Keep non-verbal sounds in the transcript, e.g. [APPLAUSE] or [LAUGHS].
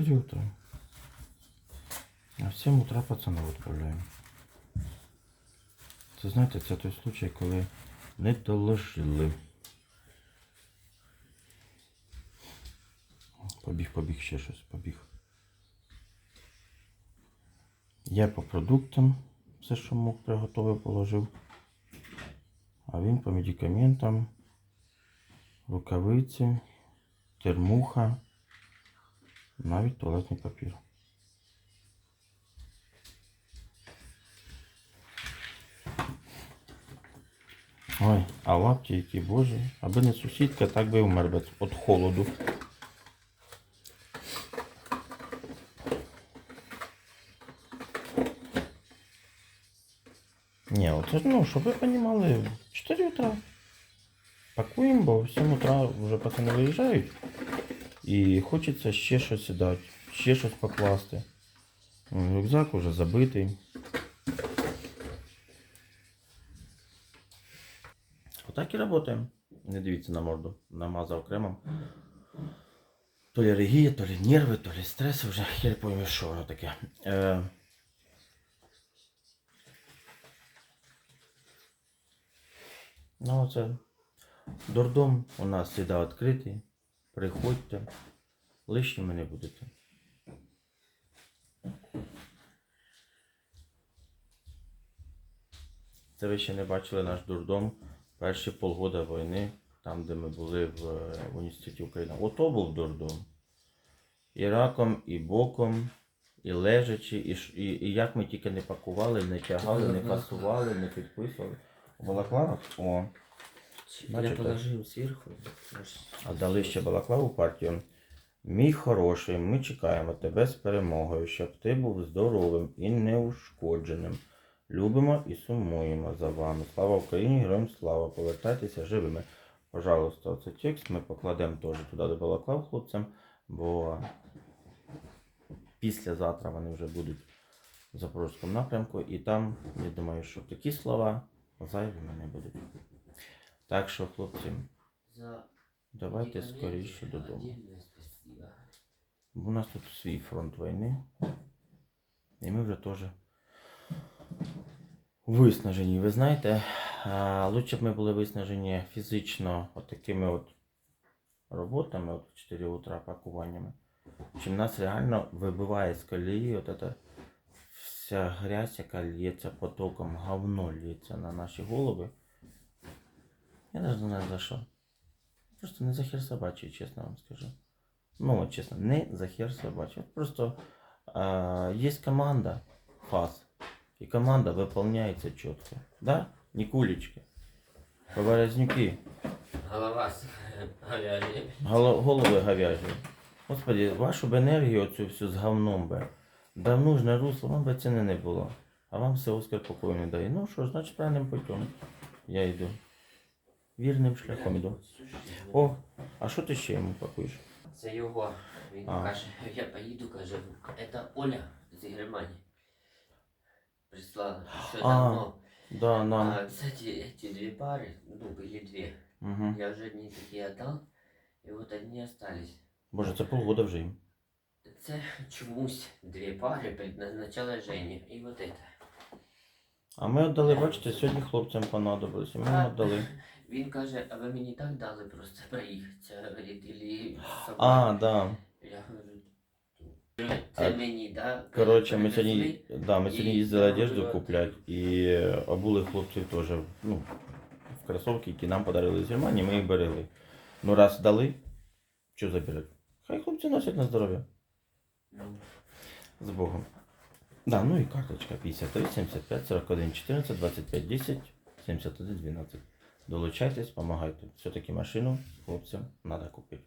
4 утра. А в 7 утра пацанов відправляємо. Це знаєте, це той случай, коли не доложили. Побіг, побіг ще щось, побіг. Я по продуктам все, що мог, приготовив, положив. А він по медикаментам, рукавиці, термуха, навіть туалетний папір. Ой, а лапті які божі. Аби не сусідка, так би вмер би від холоду. Ні, оце, ну, щоб ви розуміли, 4 утра. Пакуємо, бо в 7 утра вже пацани виїжджають. І хочеться ще щось дати, ще щось покласти. Рюкзак уже забитий. Отак і працюємо. Не дивіться на морду. Намазав кремом. То лі алергія, то лі нерви, то лі стрес, вже хер пойми, що воно таке. Е, Ну, це дурдом у нас завжди відкритий. Приходьте. Лишніми не будете. Це ви ще не бачили наш дурдом перші полгода війни, там, де ми були в, університеті України. Ото був дурдом. І раком, і боком, і лежачи, і, і, і як ми тільки не пакували, не тягали, не фасували, не підписували. Балаклава? О. Я положил сверху. А дали ще балаклаву партію. Мій хороший, ми чекаємо тебе з перемогою, щоб ти був здоровим і неушкодженим. Любимо і сумуємо за вами. Слава Україні, героям слава! Повертайтеся живими. Пожалуйста, оцей текст ми покладемо теж туди до балаклав хлопцям, бо післязавтра вони вже будуть в Запорізькому напрямку, і там, я думаю, що такі слова зайвими не будуть. Так що, хлопці, давайте скоріше додому. У нас тут свій фронт війни. І ми вже теж виснажені. Ви знаєте, лучше б ми були виснажені фізично от такими от роботами, от 4 утра пакуваннями, чим нас реально вибиває з колії от эта вся грязь, яка лється потоком, говно лється на наші голови. Я навіть не знаю за що. Просто не за хер собачий, чесно вам скажу. Ну, от чесно, не за хер собачий. Просто а, есть команда ФАС, и команда выполняется четко. Да? Не кулечки. Поворознюки. Голова с говяжьей. Голо- голови говяжі. Господи, вашу б енергію оцю всю з говном би. Да в нужне русло, вам би ціни не було. А вам все Оскар покою не дає. Ну що ж, значить правильним путем. Я йду. Вірним шляхом йду. О, а що ти ще йому пакуєш? Це його. Він А. каже, [LAUGHS] я поїду, каже, це Оля з Германії. Прислала ще А, давно. Да, нам. А, кстати, эти две пары, ну, были две. Угу. Я уже одни такие отдал, и вот одни остались. Боже, це полгода вже їм. Це чомусь дві пари предназначала Жені. І вот это. А ми віддали, бачите, сьогодні хлопцям понадобилося. Ми А. віддали. [LAUGHS] Він каже, а ви мені так дали просто проїхатися, з. А, да. Я говорю, це А, мені, да? Коротше, ми сьогодні, да, ми сьогодні І їздили одежду купляти і е, обули хлопців теж ну, в кросовки, які нам подарили з Германії, ми їх берегли. Ну раз дали, що заберуть? Хай хлопці носять на здоров'я. Ну, З Богом. Да, ну і карточка 53, 75, 41, 14, 25, 10, 71, 12. Долучайтесь, допомагайте. Все-таки машину хлопцям треба купити.